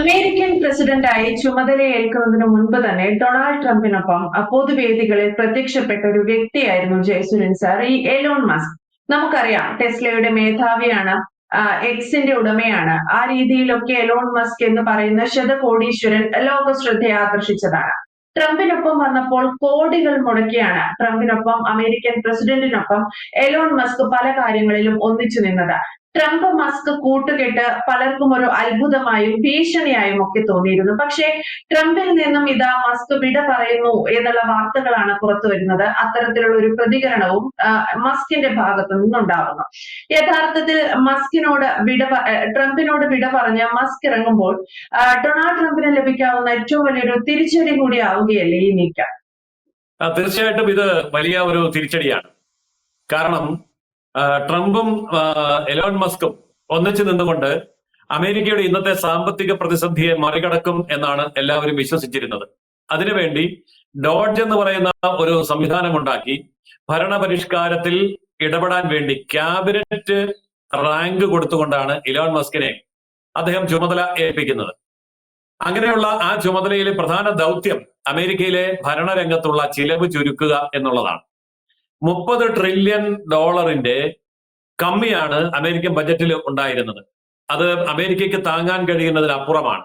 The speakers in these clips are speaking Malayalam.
അമേരിക്കൻ പ്രസിഡന്റായി ചുമതലയേൽക്കുന്നതിന് മുൻപ് തന്നെ ഡൊണാൾഡ് ട്രംപിനൊപ്പം പൊതുവേദികളിൽ പ്രത്യക്ഷപ്പെട്ട ഒരു വ്യക്തിയായിരുന്നു ജയസുരൻ സാർ ഈ എലോൺ മസ്ക്. നമുക്കറിയാം ടെസ്ലയുടെ മേധാവിയാണ് എക്സിന്റെ ഉടമയാണ്. ആ രീതിയിലൊക്കെ എലോൺ മസ്ക് എന്ന് പറയുന്ന ശതകോടീശ്വരൻ ലോക ശ്രദ്ധയെ ആകർഷിച്ചതാണ്. ട്രംപിനൊപ്പം വന്നപ്പോൾ കോടികൾ മുടക്കിയാണ് ട്രംപിനൊപ്പം അമേരിക്കൻ പ്രസിഡന്റിനൊപ്പം എലോൺ മസ്ക് പല കാര്യങ്ങളിലും ഒന്നിച്ചു നിന്നത്. ട്രംപ് മസ്ക് കൂട്ടുകെട്ട് പലർക്കും ഒരു അത്ഭുതമായും ഭീഷണിയായും ഒക്കെ തോന്നിയിരുന്നു. പക്ഷേ ട്രംപിൽ നിന്നും ഇതാ മസ്ക് വിട പറയുന്നു എന്നുള്ള വാർത്തകളാണ് പുറത്തു വരുന്നത്. അത്തരത്തിലുള്ള ഒരു പ്രതികരണവും മസ്കിന്റെ ഭാഗത്തു നിന്നുണ്ടാവുന്നു. യഥാർത്ഥത്തിൽ മസ്കിനോട് വിട ട്രംപിനോട് വിട പറഞ്ഞ മസ്ക് ഇറങ്ങുമ്പോൾ ഡൊണാൾഡ് ട്രംപിന് ലഭിക്കാവുന്ന ഏറ്റവും വലിയൊരു തിരിച്ചടി കൂടി ആവുകയല്ലേ ഈ നീക്കം? തീർച്ചയായിട്ടും ഇത് വലിയ ഒരു തിരിച്ചടിയാണ്. കാരണം ട്രംപും എലോൺ മസ്കും ഒന്നിച്ചു നിന്നുകൊണ്ട് അമേരിക്കയുടെ ഇന്നത്തെ സാമ്പത്തിക പ്രതിസന്ധിയെ മറികടക്കും എന്നാണ് എല്ലാവരും വിശ്വസിച്ചിരുന്നത്. അതിനുവേണ്ടി ഡോഡ്ജ് എന്ന് പറയുന്ന ഒരു സംവിധാനം ഉണ്ടാക്കി ഭരണപരിഷ്കാരത്തിൽ ഇടപെടാൻ വേണ്ടി ക്യാബിനറ്റ് റാങ്ക് കൊടുത്തുകൊണ്ടാണ് ഇലോൺ മസ്കിനെ അദ്ദേഹം ചുമതല ഏൽപ്പിക്കുന്നത്. അങ്ങനെയുള്ള ആ ചുമതലയിലെ പ്രധാന ദൗത്യം അമേരിക്കയിലെ ഭരണരംഗത്തുള്ള ചിലവ് ചുരുക്കുക എന്നുള്ളതാണ്. മുപ്പത് ട്രില്യൺ ഡോളറിന്റെ കമ്മിയാണ് അമേരിക്കൻ ബജറ്റിൽ ഉണ്ടായിരുന്നത്. അത് അമേരിക്കയ്ക്ക് താങ്ങാൻ കഴിയുന്നതിനപ്പുറമാണ്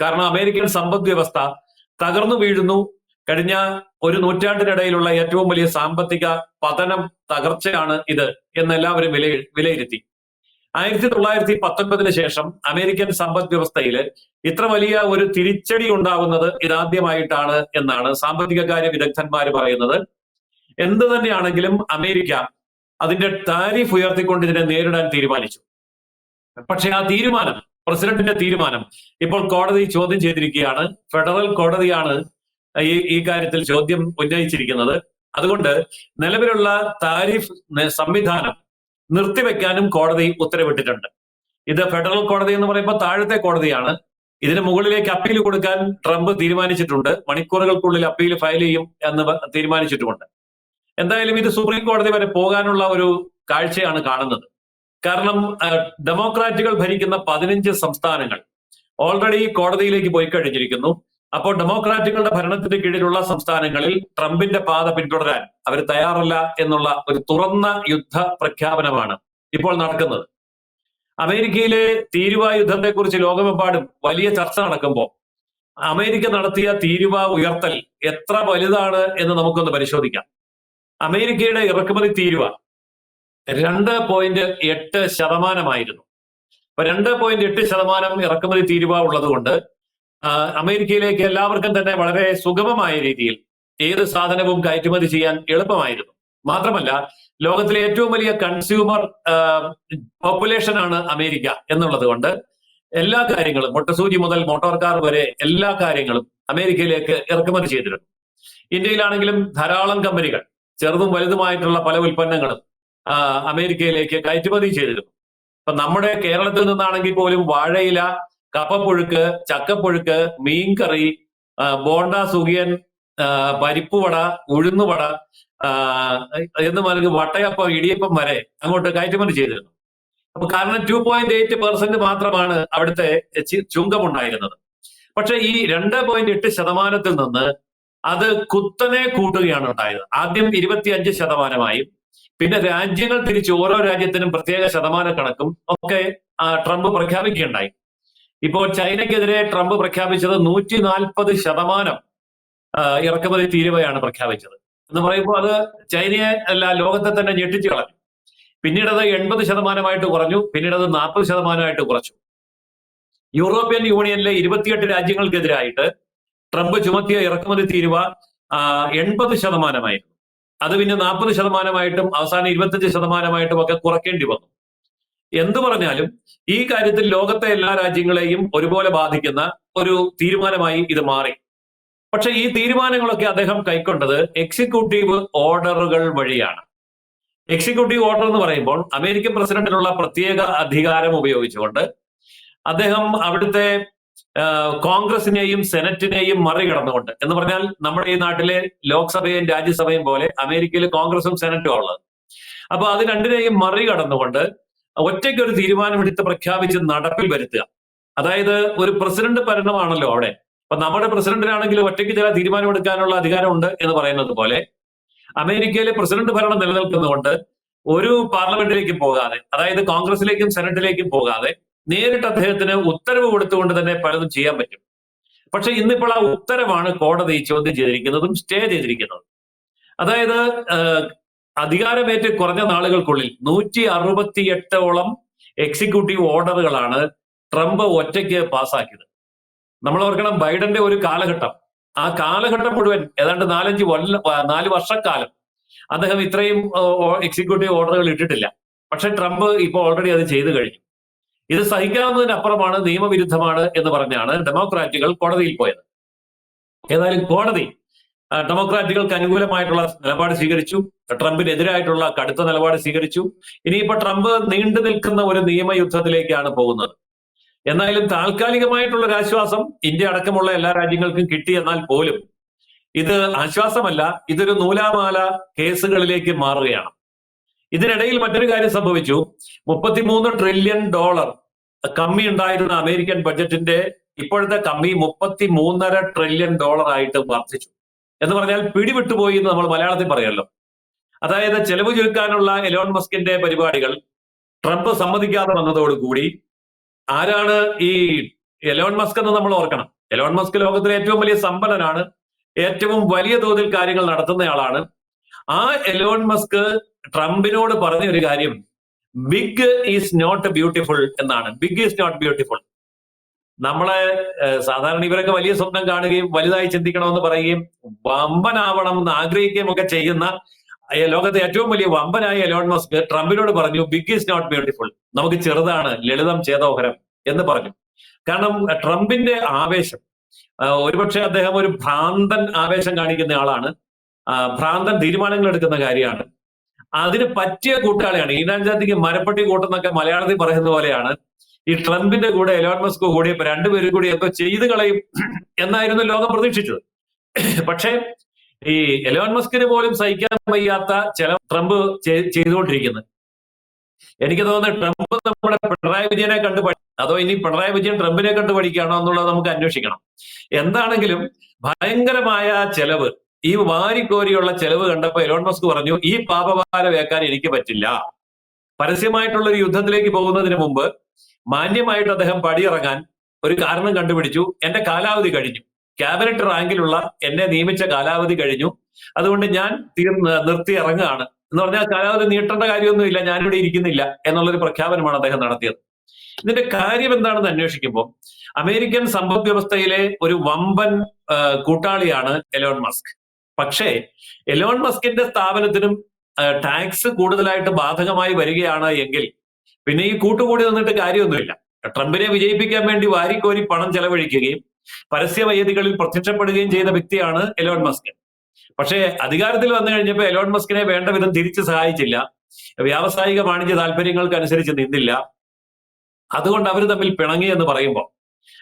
കാരണം അമേരിക്കൻ സമ്പദ് വ്യവസ്ഥ തകർന്നു വീഴുന്നു. കഴിഞ്ഞ ഒരു നൂറ്റാണ്ടിനിടയിലുള്ള ഏറ്റവും വലിയ സാമ്പത്തിക പതനം തകർച്ചയാണ് ഇത് എന്നെല്ലാവരും വില വിലയിരുത്തി. ആയിരത്തി തൊള്ളായിരത്തി പത്തൊൻപതിന് ശേഷം അമേരിക്കൻ സമ്പദ് വ്യവസ്ഥയിൽ ഇത്ര വലിയ ഒരു തിരിച്ചടി ഉണ്ടാകുന്നത് ഇതാദ്യമായിട്ടാണ് എന്നാണ് സാമ്പത്തിക കാര്യ വിദഗ്ധന്മാർ പറയുന്നത്. എന്ത് തന്നെയാണെങ്കിലും അമേരിക്ക അതിന്റെ താരിഫ് ഉയർത്തിക്കൊണ്ട് ഇതിനെ നേരിടാൻ തീരുമാനിച്ചു. പക്ഷെ ആ തീരുമാനം പ്രസിഡന്റിന്റെ തീരുമാനം ഇപ്പോൾ കോടതി ചോദ്യം ചെയ്തിരിക്കുകയാണ്. ഫെഡറൽ കോടതിയാണ് ഈ ഈ കാര്യത്തിൽ ചോദ്യം ഉന്നയിച്ചിരിക്കുന്നത്. അതുകൊണ്ട് നിലവിലുള്ള താരിഫ് സംവിധാനം നിർത്തിവെക്കാനും കോടതി ഉത്തരവിട്ടിട്ടുണ്ട്. ഇത് ഫെഡറൽ കോടതി എന്ന് പറയുമ്പോൾ താഴത്തെ കോടതിയാണ്. ഇതിന് മുകളിലേക്ക് അപ്പീൽ കൊടുക്കാൻ ട്രംപ് തീരുമാനിച്ചിട്ടുണ്ട്. മണിക്കൂറുകൾക്കുള്ളിൽ അപ്പീൽ ഫയൽ ചെയ്യും എന്ന് തീരുമാനിച്ചിട്ടുമുണ്ട്. എന്തായാലും ഇത് സുപ്രീം കോടതി വരെ പോകാനുള്ള ഒരു കാഴ്ചയാണ് കാണുന്നത്. കാരണം ഡെമോക്രാറ്റുകൾ ഭരിക്കുന്ന പതിനഞ്ച് സംസ്ഥാനങ്ങൾ ഓൾറെഡി കോടതിയിലേക്ക് പോയി കഴിഞ്ഞിരിക്കുന്നു. അപ്പോൾ ഡെമോക്രാറ്റുകളുടെ ഭരണത്തിന് കീഴിലുള്ള സംസ്ഥാനങ്ങളിൽ ട്രംപിന്റെ പാത പിന്തുടരാൻ അവർ തയ്യാറല്ല എന്നുള്ള ഒരു തുറന്ന യുദ്ധ പ്രഖ്യാപനമാണ് ഇപ്പോൾ നടക്കുന്നത്. അമേരിക്കയിലെ തീരുവ യുദ്ധത്തെക്കുറിച്ച് ലോകമെമ്പാടും വലിയ ചർച്ച നടക്കുമ്പോൾ അമേരിക്ക നടത്തിയ തീരുവ ഉയർത്തൽ എത്ര വലുതാണ് എന്ന് നമുക്കൊന്ന് പരിശോധിക്കാം. അമേരിക്കയുടെ ഇറക്കുമതി തീരുവ രണ്ട് പോയിന്റ് എട്ട് ശതമാനമായിരുന്നു. അപ്പൊ രണ്ട് പോയിന്റ് എട്ട് ശതമാനം ഇറക്കുമതി തീരുവ ഉള്ളതുകൊണ്ട് അമേരിക്കയിലേക്ക് എല്ലാവർക്കും തന്നെ വളരെ സുഗമമായ രീതിയിൽ ഏത് സാധനവും കയറ്റുമതി ചെയ്യാൻ എളുപ്പമായിരുന്നു. മാത്രമല്ല ലോകത്തിലെ ഏറ്റവും വലിയ കൺസ്യൂമർ പോപ്പുലേഷൻ ആണ് അമേരിക്ക എന്നുള്ളത് കൊണ്ട് എല്ലാ കാര്യങ്ങളും മുട്ടസൂചി മുതൽ മോട്ടോർ കാർ വരെ എല്ലാ കാര്യങ്ങളും അമേരിക്കയിലേക്ക് ഇറക്കുമതി ചെയ്തിരുന്നു ഇന്ത്യയിലാണെങ്കിലും ധാരാളം കമ്പനികൾ ചെറുതും വലുതുമായിട്ടുള്ള പല ഉൽപ്പന്നങ്ങളും അമേരിക്കയിലേക്ക് കയറ്റുമതി ചെയ്തിരുന്നു. അപ്പൊ നമ്മുടെ കേരളത്തിൽ നിന്നാണെങ്കിൽ പോലും വാഴയില കപ്പപ്പുഴുക്ക് ചക്കപ്പുഴുക്ക് മീൻകറി ബോണ്ട സുഖിയൻ പരിപ്പുവട ഉഴുന്നുവട എന്ന് പറഞ്ഞ വട്ടയപ്പം ഇടിയപ്പം വരെ അങ്ങോട്ട് കയറ്റുമതി ചെയ്തിരുന്നു. അപ്പൊ കാരണം ടു പോയിന്റ് എയ്റ്റ് പെർസെന്റ് മാത്രമാണ് അവിടുത്തെ ചുങ്കമുണ്ടായിരുന്നത് പക്ഷെ ഈ രണ്ട് പോയിന്റ് എട്ട് ശതമാനത്തിൽ നിന്ന് അത് കുത്തനെ കൂട്ടുകയാണ് ഉണ്ടായത്. ആദ്യം ഇരുപത്തിയഞ്ച് ശതമാനമായും പിന്നെ രാജ്യങ്ങൾ തിരിച്ച് ഓരോ രാജ്യത്തിനും പ്രത്യേക ശതമാന കണക്കും ഒക്കെ ട്രംപ് പ്രഖ്യാപിക്കുകയുണ്ടായി. ഇപ്പോൾ ചൈനയ്ക്കെതിരെ ട്രംപ് പ്രഖ്യാപിച്ചത് നൂറ്റി നാൽപ്പത് ശതമാനം ഇറക്കുമതി തീരുവയാണ് പ്രഖ്യാപിച്ചത്. എന്ന് പറയുമ്പോൾ അത് ചൈനയെ അല്ല ലോകത്തെ തന്നെ ഞെട്ടിച്ചു കളഞ്ഞു. പിന്നീട് അത് എൺപത് ശതമാനമായിട്ട് കുറഞ്ഞു പിന്നീട് അത് നാൽപ്പത് ശതമാനമായിട്ട് കുറച്ചു. യൂറോപ്യൻ യൂണിയനിലെ ഇരുപത്തിയെട്ട് രാജ്യങ്ങൾക്കെതിരായിട്ട് ട്രംപ് ചുമത്തിയ ഇറക്കുമതി തീരുവ എൺപത് ശതമാനമായിരുന്നു. അത് പിന്നെ നാൽപ്പത് ശതമാനമായിട്ടും അവസാനം ഇരുപത്തഞ്ച് ശതമാനമായിട്ടും ഒക്കെ കുറയ്ക്കേണ്ടി വന്നു. എന്തു പറഞ്ഞാലും ഈ കാര്യത്തിൽ ലോകത്തെ എല്ലാ രാജ്യങ്ങളെയും ഒരുപോലെ ബാധിക്കുന്ന ഒരു തീരുമാനമായി ഇത് മാറി. പക്ഷെ ഈ തീരുമാനങ്ങളൊക്കെ അദ്ദേഹം കൈക്കൊണ്ടത് എക്സിക്യൂട്ടീവ് ഓർഡറുകൾ വഴിയാണ്. എക്സിക്യൂട്ടീവ് ഓർഡർ എന്ന് പറയുമ്പോൾ അമേരിക്കൻ പ്രസിഡന്റിനുള്ള പ്രത്യേക അധികാരം ഉപയോഗിച്ചുകൊണ്ട് അദ്ദേഹം അവിടുത്തെ കോൺഗ്രസിനെയും സെനറ്റിനെയും മറികടന്നുകൊണ്ട് എന്ന് പറഞ്ഞാൽ നമ്മുടെ ഈ നാട്ടിലെ ലോക്സഭയും രാജ്യസഭയും പോലെ അമേരിക്കയിൽ കോൺഗ്രസും സെനറ്റും ഉള്ളത്. അപ്പൊ അത് രണ്ടിനെയും മറികടന്നുകൊണ്ട് ഒറ്റയ്ക്ക് ഒരു തീരുമാനമെടുത്ത് പ്രഖ്യാപിച്ച് നടപ്പിൽ വരുത്തുക. അതായത് ഒരു പ്രസിഡന്റ് ഭരണമാണല്ലോ അവിടെ. അപ്പൊ നമ്മുടെ പ്രസിഡന്റിനാണെങ്കിലും ഒറ്റയ്ക്ക് ചില തീരുമാനമെടുക്കാനുള്ള അധികാരമുണ്ട് എന്ന് പറയുന്നത് പോലെ അമേരിക്കയിലെ പ്രസിഡന്റ് ഭരണം നിലനിൽക്കുന്നതുകൊണ്ട് ഒരു പാർലമെന്റിലേക്കും പോകാതെ അതായത് കോൺഗ്രസിലേക്കും സെനറ്റിലേക്കും പോകാതെ നേരിട്ട് അദ്ദേഹത്തിന് ഉത്തരവ് കൊടുത്തുകൊണ്ട് തന്നെ പലതും ചെയ്യാൻ പറ്റും. പക്ഷെ ഇന്നിപ്പോൾ ആ ഉത്തരവാണ് കോടതി ചോദ്യം ചെയ്തിരിക്കുന്നതും സ്റ്റേ ചെയ്തിരിക്കുന്നതും. അതായത് അധികാരമേറ്റ് കുറഞ്ഞ നാളുകൾക്കുള്ളിൽ നൂറ്റി അറുപത്തിയെട്ടോളം എക്സിക്യൂട്ടീവ് ഓർഡറുകളാണ് ട്രംപ് ഒറ്റയ്ക്ക് പാസ്സാക്കിയത്. നമ്മൾ ഓർക്കണം ബൈഡന്റെ ഒരു കാലഘട്ടം. ആ കാലഘട്ടം മുഴുവൻ ഏതാണ്ട് നാലഞ്ച് കൊല്ല നാല് വർഷക്കാലം അദ്ദേഹം ഇത്രയും എക്സിക്യൂട്ടീവ് ഓർഡറുകൾ ഇട്ടിട്ടില്ല. പക്ഷെ ട്രംപ് ഇപ്പോൾ ഓൾറെഡി അത് ചെയ്തു കഴിഞ്ഞു. ഇത് സഹിക്കാവുന്നതിനപ്പുറമാണ് നിയമവിരുദ്ധമാണ് എന്ന് പറഞ്ഞാണ് ഡെമോക്രാറ്റുകൾ കോടതിയിൽ പോയത്. ഏതായാലും കോടതി ഡെമോക്രാറ്റുകൾക്ക് അനുകൂലമായിട്ടുള്ള നിലപാട് സ്വീകരിച്ചു. ട്രംപിനെതിരായിട്ടുള്ള കടുത്ത നിലപാട് സ്വീകരിച്ചു. ഇനിയിപ്പോ ട്രംപ് നീണ്ടു നിൽക്കുന്ന ഒരു നിയമയുദ്ധത്തിലേക്കാണ് പോകുന്നത്. എന്നാലും താൽക്കാലികമായിട്ടുള്ള ഒരു ആശ്വാസം ഇന്ത്യ അടക്കമുള്ള എല്ലാ രാജ്യങ്ങൾക്കും കിട്ടി എന്നാൽ പോലും ഇത് ആശ്വാസമല്ല ഇതൊരു നൂലാമാല കേസുകളിലേക്ക് മാറുകയാണ്. ഇതിനിടയിൽ മറ്റൊരു കാര്യം സംഭവിച്ചു. മുപ്പത്തിമൂന്ന് ട്രില്യൺ ഡോളർ കമ്മി ഉണ്ടായിരുന്ന അമേരിക്കൻ ബഡ്ജറ്റിന്റെ ഇപ്പോഴത്തെ കമ്മി മുപ്പത്തി മൂന്നര ട്രില്യൺ ഡോളർ ആയിട്ട് വർദ്ധിച്ചു. എന്ന് പറഞ്ഞാൽ പിടിവിട്ടുപോയി എന്ന് നമ്മൾ മലയാളത്തിൽ പറയുമല്ലോ അതായത് ചെലവ് ചുരുക്കാനുള്ള എലോൺ മസ്കിന്റെ പരിപാടികൾ ട്രംപ് സമ്മതിക്കാതെ വന്നതോടുകൂടി ആരാണ് ഈ എലോൺ മസ്ക് എന്ന് നമ്മൾ ഓർക്കണം. എലോൺ മസ്ക് ലോകത്തിലെ ഏറ്റവും വലിയ സമ്പന്നനാണ് ഏറ്റവും വലിയ തോതിൽ കാര്യങ്ങൾ നടത്തുന്നയാളാണ്. ആ എലോൺ മസ്ക് ട്രംപിനോട് പറഞ്ഞ ഒരു കാര്യം ബിഗ് ഈസ് നോട്ട് ബ്യൂട്ടിഫുൾ എന്നാണ്. Big is not beautiful. നമ്മളെ സാധാരണ ഇവരൊക്കെ വലിയ സ്വപ്നം കാണുകയും വലുതായി ചിന്തിക്കണമെന്ന് പറയുകയും വമ്പനാവണം എന്ന് ആഗ്രഹിക്കുകയും ഒക്കെ ചെയ്യുന്ന ലോകത്തെ ഏറ്റവും വലിയ വമ്പനായ എലോൺ മസ്ക് ട്രംപിനോട് പറഞ്ഞു ബിഗ് ഈസ് നോട്ട് ബ്യൂട്ടിഫുൾ. നമുക്ക് ചെറുതാണ് ലളിതം ചേതോഹരം എന്ന് പറഞ്ഞു. കാരണം ട്രംപിന്റെ ആവേശം ഒരുപക്ഷെ അദ്ദേഹം ഒരു ഭ്രാന്തൻ ആവേശം കാണിക്കുന്ന ആളാണ്. ഭ്രാന്തൻ തീരുമാനങ്ങൾ എടുക്കുന്ന കാര്യമാണ്. അതിന് പറ്റിയ കൂട്ടാളിയാണ്. ഈനാം ജാതിക്ക് മരപ്പട്ടി കൂട്ടെന്നൊക്കെ മലയാളത്തിൽ പറയുന്ന പോലെയാണ്. ഈ ട്രംപിന്റെ കൂടെ എലോൺ മസ്ക് കൂടിയപ്പോ രണ്ടുപേരും കൂടി എന്തോ ചെയ്തു കളയും എന്നായിരുന്നു ലോകം പ്രതീക്ഷിച്ചത്. പക്ഷേ ഈ എലോൺ മസ്കിന് പോലും സഹിക്കാൻ വയ്യാത്ത ചില ട്രംപ് ചെയ്- ചെയ്തുകൊണ്ടിരിക്കുന്നത് എനിക്ക് തോന്നുന്നത് ട്രംപ് നമ്മുടെ പിണറായി വിജയനെ കണ്ട് പഠി അതോ ഇനി പിണറായി വിജയൻ ട്രംപിനെ കണ്ട് പഠിക്കുകയാണോ എന്നുള്ളത് നമുക്ക് അന്വേഷിക്കണം. എന്താണെങ്കിലും ഭയങ്കരമായ ചെലവ് ഈ വാരിക്കോരിയുള്ള ചെലവ് കണ്ടപ്പോ എലോൺ മസ്ക് പറഞ്ഞു ഈ പാപഭാരം വേക്കാൻ എനിക്ക് പറ്റില്ല. പരസ്യമായിട്ടുള്ള ഒരു യുദ്ധത്തിലേക്ക് പോകുന്നതിന് മുമ്പ് മാന്യമായിട്ട് അദ്ദേഹം പടിയിറങ്ങാൻ ഒരു കാരണം കണ്ടുപിടിച്ചു. എന്റെ കാലാവധി കഴിഞ്ഞു. ക്യാബിനറ്റ് റാങ്കിലുള്ള എന്നെ നിയമിച്ച കാലാവധി കഴിഞ്ഞു. അതുകൊണ്ട് ഞാൻ നിർത്തി ഇറങ്ങുകയാണ്. എന്ന് പറഞ്ഞാൽ കാലാവധി നീട്ടേണ്ട കാര്യമൊന്നുമില്ല ഞാനിവിടെ ഇരിക്കുന്നില്ല എന്നുള്ളൊരു പ്രഖ്യാപനമാണ് അദ്ദേഹം നടത്തിയത്. ഇതിന്റെ കാര്യം എന്താണെന്ന് അന്വേഷിക്കുമ്പോൾ അമേരിക്കൻ സമ്പദ് വ്യവസ്ഥയിലെ ഒരു വമ്പൻ കൂട്ടാളിയാണ് എലോൺ മസ്ക്. പക്ഷേ എലോൺ മസ്കിന്റെ സ്ഥാപനത്തിനും ടാക്സ് കൂടുതലായിട്ട് ബാധകമായി വരികയാണ് എങ്കിൽ പിന്നെ ഈ കൂട്ടുകൂടി നിന്നിട്ട് കാര്യമൊന്നുമില്ല. ട്രംപിനെ വിജയിപ്പിക്കാൻ വേണ്ടി വാരിക്കോരി പണം ചെലവഴിക്കുകയും പരസ്യവേദികളിൽ പ്രത്യക്ഷപ്പെടുകയും ചെയ്ത വ്യക്തിയാണ് എലോൺ മസ്ക്. പക്ഷേ അധികാരത്തിൽ വന്നു കഴിഞ്ഞപ്പോൾ എലോൺ മസ്കിനെ വേണ്ട വിധം തിരിച്ചു സഹായിച്ചില്ല. വ്യാവസായിക വാണിജ്യ താല്പര്യങ്ങൾക്ക് അനുസരിച്ച് നിന്നില്ല. അതുകൊണ്ട് അവർ തമ്മിൽ പിണങ്ങി എന്ന് പറയുമ്പോൾ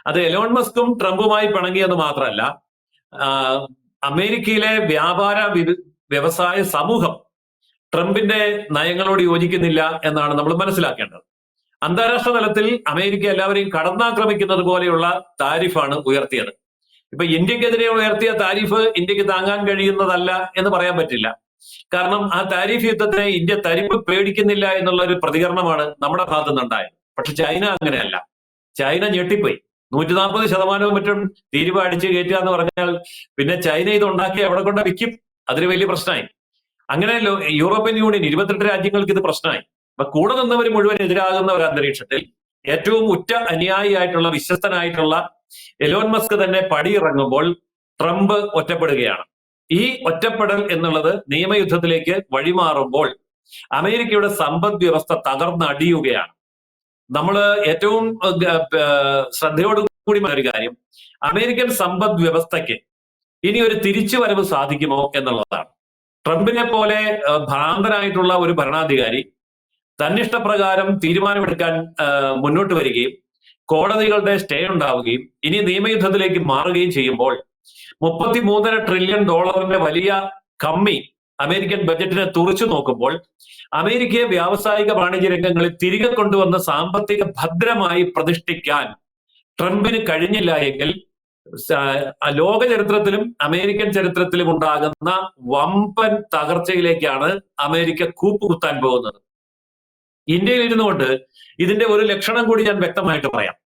അത് എലോൺ മസ്കും ട്രംപുമായി പിണങ്ങി എന്ന് മാത്രമല്ല അമേരിക്കയിലെ വ്യാപാര വ്യവസായ സമൂഹം ട്രംപിന്റെ നയങ്ങളോട് യോജിക്കുന്നില്ല എന്നാണ് നമ്മൾ മനസ്സിലാക്കേണ്ടത്. അന്താരാഷ്ട്ര തലത്തിൽ അമേരിക്ക എല്ലാവരെയും കടന്നാക്രമിക്കുന്നത് പോലെയുള്ള താരിഫാണ് ഉയർത്തിയത്. ഇപ്പൊ ഇന്ത്യക്കെതിരെ ഉയർത്തിയ താരിഫ് ഇന്ത്യയ്ക്ക് താങ്ങാൻ കഴിയുന്നതല്ല എന്ന് പറയാൻ പറ്റില്ല. കാരണം ആ താരിഫ് യുദ്ധത്തെ ഇന്ത്യ തരിപ്പ് പേടിക്കുന്നില്ല എന്നുള്ള ഒരു പ്രതികരണമാണ് നമ്മുടെ ഭാഗത്തു പക്ഷെ ചൈന അങ്ങനെയല്ല. ചൈന ഞെട്ടിപ്പോയി. നൂറ്റി നാൽപ്പത് ശതമാനവും മറ്റും തീരുവ അടിച്ച് കയറ്റുക എന്ന് പറഞ്ഞാൽ പിന്നെ ചൈന ഇത് ഉണ്ടാക്കി എവിടെ കൊണ്ട് വിൽക്കും? അതിന് വലിയ പ്രശ്നമായി. അങ്ങനെ യൂറോപ്യൻ യൂണിയൻ ഇരുപത്തെട്ട് രാജ്യങ്ങൾക്ക് ഇത് പ്രശ്നമായി. അപ്പൊ കൂടെ നിന്നവർ മുഴുവൻ എതിരാകുന്ന ഒരു അന്തരീക്ഷത്തിൽ. ഏറ്റവും ഉറ്റ അനുയായിയായിട്ടുള്ള വിശ്വസ്തനായിട്ടുള്ള എലോൺ മസ്ക് തന്നെ പടിയിറങ്ങുമ്പോൾ ട്രംപ് ഒറ്റപ്പെടുകയാണ്. ഈ ഒറ്റപ്പെടൽ എന്നുള്ളത് നിയമയുദ്ധത്തിലേക്ക് വഴിമാറുമ്പോൾ അമേരിക്കയുടെ സമ്പദ് വ്യവസ്ഥ തകർന്നടിയുകയാണ്. നമ്മൾ ഏറ്റവും ശ്രദ്ധയോട് കൂടി ഒരു കാര്യം. അമേരിക്കൻ സമ്പദ് വ്യവസ്ഥയ്ക്ക് ഇനി ഒരു തിരിച്ചു വരവ് സാധിക്കുമോ എന്നുള്ളതാണ്. ട്രംപിനെ പോലെ ഭ്രാന്തനായിട്ടുള്ള ഒരു ഭരണാധികാരി തന്നിഷ്ടപ്രകാരം തീരുമാനമെടുക്കാൻ മുന്നോട്ട് വരികയും കോടതികളുടെ സ്റ്റേ ഉണ്ടാവുകയും ഇനി നിയമയുദ്ധത്തിലേക്ക് മാറുകയും ചെയ്യുമ്പോൾ മുപ്പത്തി മൂന്നര ട്രില്യൺ ഡോളറിന്റെ വലിയ കമ്മി അമേരിക്കൻ ബജറ്റിനെ തുറച്ചു നോക്കുമ്പോൾ അമേരിക്കയെ വ്യാവസായിക വാണിജ്യ രംഗങ്ങളിൽ തിരികെ കൊണ്ടുവന്ന സാമ്പത്തിക ഭദ്രമായി പ്രതിഷ്ഠിക്കാൻ ട്രംപിന് കഴിഞ്ഞില്ല എങ്കിൽ ലോക ചരിത്രത്തിലും അമേരിക്കൻ ചരിത്രത്തിലും ഉണ്ടാകുന്ന വമ്പൻ തകർച്ചയിലേക്കാണ് അമേരിക്ക കൂപ്പുകുത്താൻ പോകുന്നത്. ഇന്ത്യയിൽ ഇരുന്നുകൊണ്ട് ഇതിന്റെ ഒരു ലക്ഷണം കൂടി ഞാൻ വ്യക്തമായിട്ട് പറയാം.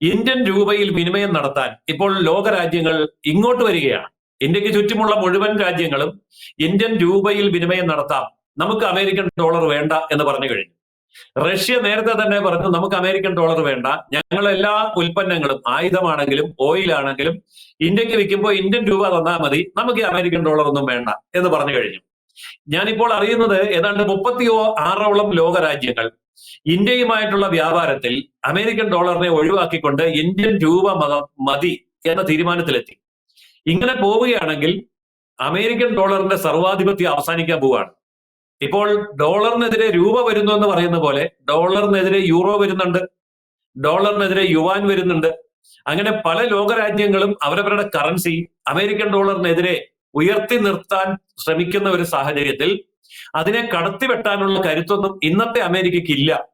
ഇന്ത്യൻ രൂപയിൽ വിനിമയം നടത്താൻ ഇപ്പോൾ ലോക രാജ്യങ്ങൾ ഇങ്ങോട്ട് വരികയാണ്. ഇന്ത്യയ്ക്ക് ചുറ്റുമുള്ള മുഴുവൻ രാജ്യങ്ങളും ഇന്ത്യൻ രൂപയിൽ വിനിമയം നടത്താം. നമുക്ക് അമേരിക്കൻ ഡോളർ വേണ്ട എന്ന് പറഞ്ഞു കഴിഞ്ഞു. റഷ്യ നേരത്തെ തന്നെ പറഞ്ഞു നമുക്ക് അമേരിക്കൻ ഡോളർ വേണ്ട. ഞങ്ങൾ എല്ലാ ഉൽപ്പന്നങ്ങളും ആയുധമാണെങ്കിലും ഓയിൽ ആണെങ്കിലും ഇന്ത്യയ്ക്ക് വിൽക്കുമ്പോൾ ഇന്ത്യൻ രൂപ തന്നാൽ മതി. നമുക്ക് അമേരിക്കൻ ഡോളർ ഒന്നും വേണ്ട. എന്ന് പറഞ്ഞു കഴിഞ്ഞു. ഞാനിപ്പോൾ അറിയുന്നത് ഏതാണ്ട് മുപ്പത്തി ആറോളം ലോക രാജ്യങ്ങൾ ഇന്ത്യയുമായിട്ടുള്ള വ്യാപാരത്തിൽ അമേരിക്കൻ ഡോളറിനെ ഒഴിവാക്കിക്കൊണ്ട് ഇന്ത്യൻ രൂപ മതി എന്ന തീരുമാനത്തിലെത്തി. ഇങ്ങനെ പോവുകയാണെങ്കിൽ അമേരിക്കൻ ഡോളറിന്റെ സർവാധിപത്യം അവസാനിക്കാൻ പോവുകയാണ്. ഇപ്പോൾ ഡോളറിനെതിരെ രൂപ വരുന്നു എന്ന് പറയുന്ന പോലെ ഡോളറിനെതിരെ യൂറോ വരുന്നുണ്ട് ഡോളറിനെതിരെ യുവാൻ വരുന്നുണ്ട്. അങ്ങനെ പല ലോകരാജ്യങ്ങളും അവരവരുടെ കറൻസി അമേരിക്കൻ ഡോളറിനെതിരെ ഉയർത്തി നിർത്താൻ ശ്രമിക്കുന്ന ഒരു സാഹചര്യത്തിൽ അതിനെ കടത്തിവെട്ടാനുള്ള കരുത്തൊന്നും ഇന്നത്തെ അമേരിക്കയ്ക്ക് ഇല്ല.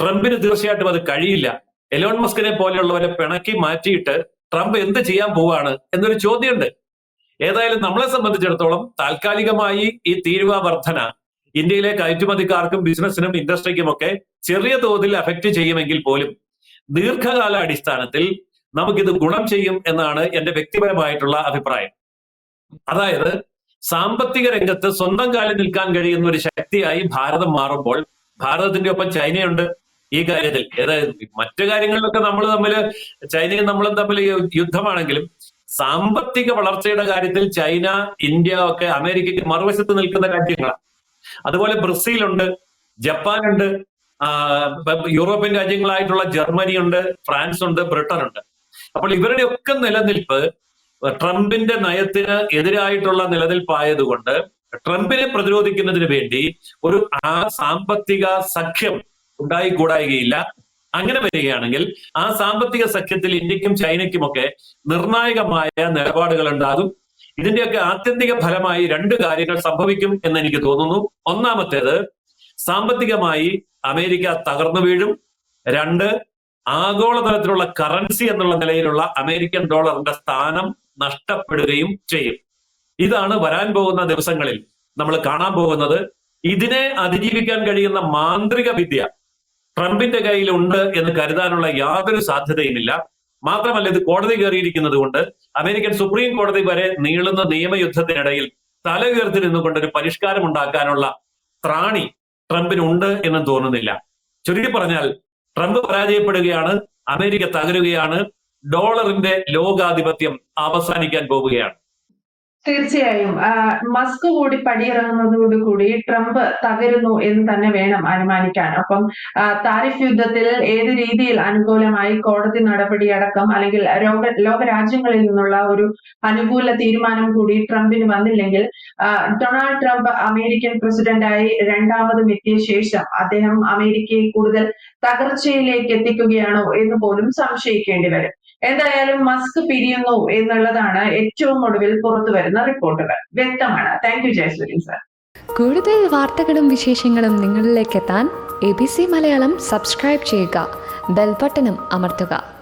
ട്രംപിന് തീർച്ചയായിട്ടും അത് കഴിയില്ല. എലോൺ മസ്കിനെ പോലെയുള്ളവരെ പിണക്കി മാറ്റിയിട്ട് ട്രംപ് എന്ത് ചെയ്യാൻ പോവാണ് എന്നൊരു ചോദ്യമുണ്ട്. ഏതായാലും നമ്മളെ സംബന്ധിച്ചിടത്തോളം താൽക്കാലികമായി ഈ തീരുവ വർധന ഇന്ത്യയിലെ കയറ്റുമതിക്കാർക്കും ബിസിനസ്സിനും ഇൻഡസ്ട്രിക്കും ഒക്കെ ചെറിയ തോതിൽ അഫക്റ്റ് ചെയ്യുമെങ്കിൽ പോലും ദീർഘകാല അടിസ്ഥാനത്തിൽ നമുക്കിത് ഗുണം ചെയ്യും എന്നാണ് എന്റെ വ്യക്തിപരമായിട്ടുള്ള അഭിപ്രായം. അതായത് സാമ്പത്തിക രംഗത്ത് സ്വന്തം കാലിൽ നിൽക്കാൻ കഴിയുന്ന ഒരു ശക്തിയായി ഭാരതം മാറുമ്പോൾ ഭാരതത്തിന്റെ ഒപ്പം ചൈനയുണ്ട് ഈ കാര്യത്തിൽ ഏതായത് മറ്റു കാര്യങ്ങളിലൊക്കെ നമ്മൾ തമ്മിൽ ചൈനയും നമ്മളും തമ്മിൽ യുദ്ധമാണെങ്കിലും സാമ്പത്തിക വളർച്ചയുടെ കാര്യത്തിൽ ചൈന ഇന്ത്യ ഒക്കെ അമേരിക്കയ്ക്ക് മറുവശത്ത് നിൽക്കുന്ന രാജ്യങ്ങളാണ് അതുപോലെ ബ്രസീലുണ്ട് ജപ്പാനുണ്ട് യൂറോപ്യൻ രാജ്യങ്ങളായിട്ടുള്ള ജർമ്മനി ഉണ്ട് ഫ്രാൻസ് ഉണ്ട് ബ്രിട്ടൻ ഉണ്ട് അപ്പോൾ ഇവരുടെ ഒക്കെ നിലനിൽപ്പ് ട്രംപിന്റെ നയത്തിന് എതിരായിട്ടുള്ള നിലനിൽപ്പായതുകൊണ്ട് ട്രംപിനെ പ്രതിരോധിക്കുന്നതിന് വേണ്ടി ഒരു ആ സാമ്പത്തിക സഖ്യം ഉണ്ടായിക്കൂടായികയില്ല. അങ്ങനെ വരികയാണെങ്കിൽ ആ സാമ്പത്തിക സഖ്യത്തിൽ ഇന്ത്യക്കും ചൈനയ്ക്കുമൊക്കെ നിർണായകമായ നിലപാടുകൾ ഉണ്ടാകും ഇതിന്റെയൊക്കെ ആത്യന്തിക ഫലമായി രണ്ട് കാര്യങ്ങൾ സംഭവിക്കും എന്ന് എനിക്ക് തോന്നുന്നു. ഒന്നാമത്തേത് സാമ്പത്തികമായി അമേരിക്ക തകർന്നു വീഴും. രണ്ട് ആഗോളതലത്തിലുള്ള കറൻസി എന്നുള്ള നിലയിലുള്ള അമേരിക്കൻ ഡോളറിന്റെ സ്ഥാനം നഷ്ടപ്പെടുകയും ചെയ്യും. ഇതാണ് വരാൻ പോകുന്ന ദിവസങ്ങളിൽ നമ്മൾ കാണാൻ പോകുന്നത്. ഇതിനെ അതിജീവിക്കാൻ കഴിയുന്ന മാന്ത്രിക വിദ്യ ട്രംപിന്റെ കയ്യിലുണ്ട് എന്ന് കരുതാനുള്ള യാതൊരു സാധ്യതയുമില്ല. മാത്രമല്ല ഇത് കോടതി കയറിയിരിക്കുന്നത് കൊണ്ട് അമേരിക്കൻ സുപ്രീം കോടതി വരെ നീളുന്ന നിയമയുദ്ധത്തിനിടയിൽ തല ഉയർത്തി നിന്നുകൊണ്ട് ഒരു പരിഷ്കാരം ഉണ്ടാക്കാനുള്ള ത്രാണി ട്രംപിനുണ്ട് എന്ന് തോന്നുന്നില്ല. ചുരുക്കി പറഞ്ഞാൽ ട്രംപ് പരാജയപ്പെടുകയാണ് അമേരിക്ക തകരുകയാണ് ഡോളറിന്റെ ലോകാധിപത്യം അവസാനിക്കാൻ പോവുകയാണ്. തീർച്ചയായും. മസ്ക് കൂടി പടിയിറങ്ങുന്നതോടുകൂടി ട്രംപ് തകരുന്നു എന്ന് തന്നെ വേണം അനുമാനിക്കാൻ. അപ്പം താരിഫ് യുദ്ധത്തിൽ ഏത് രീതിയിൽ അനുകൂലമായി കോടതി നടപടി അടക്കം അല്ലെങ്കിൽ ലോക ലോകരാജ്യങ്ങളിൽ നിന്നുള്ള ഒരു അനുകൂല തീരുമാനം കൂടി ട്രംപിന് വന്നില്ലെങ്കിൽ ഡൊണാൾഡ് ട്രംപ് അമേരിക്കൻ പ്രസിഡന്റായി രണ്ടാമതും എത്തിയ ശേഷം അദ്ദേഹം അമേരിക്കയെ കൂടുതൽ തകർച്ചയിലേക്ക് എത്തിക്കുകയാണോ എന്ന് പോലും സംശയിക്കേണ്ടി വരും. എന്തായാലും മസ്ക് പിരിയുന്നു എന്നുള്ളതാണ് ഏറ്റവും ഒടുവിൽ പുറത്തു വരുന്ന റിപ്പോർട്ടുകൾ. വ്യക്തമാണ്. താങ്ക് യു ജയസൂര്യൻ സർ കൂടുതൽ വാർത്തകളും വിശേഷങ്ങളും നിങ്ങളിലേക്ക് എത്താൻ A B C Malayalam subscribe ചെയ്യുക. ബെൽബട്ടനും അമർത്തുക.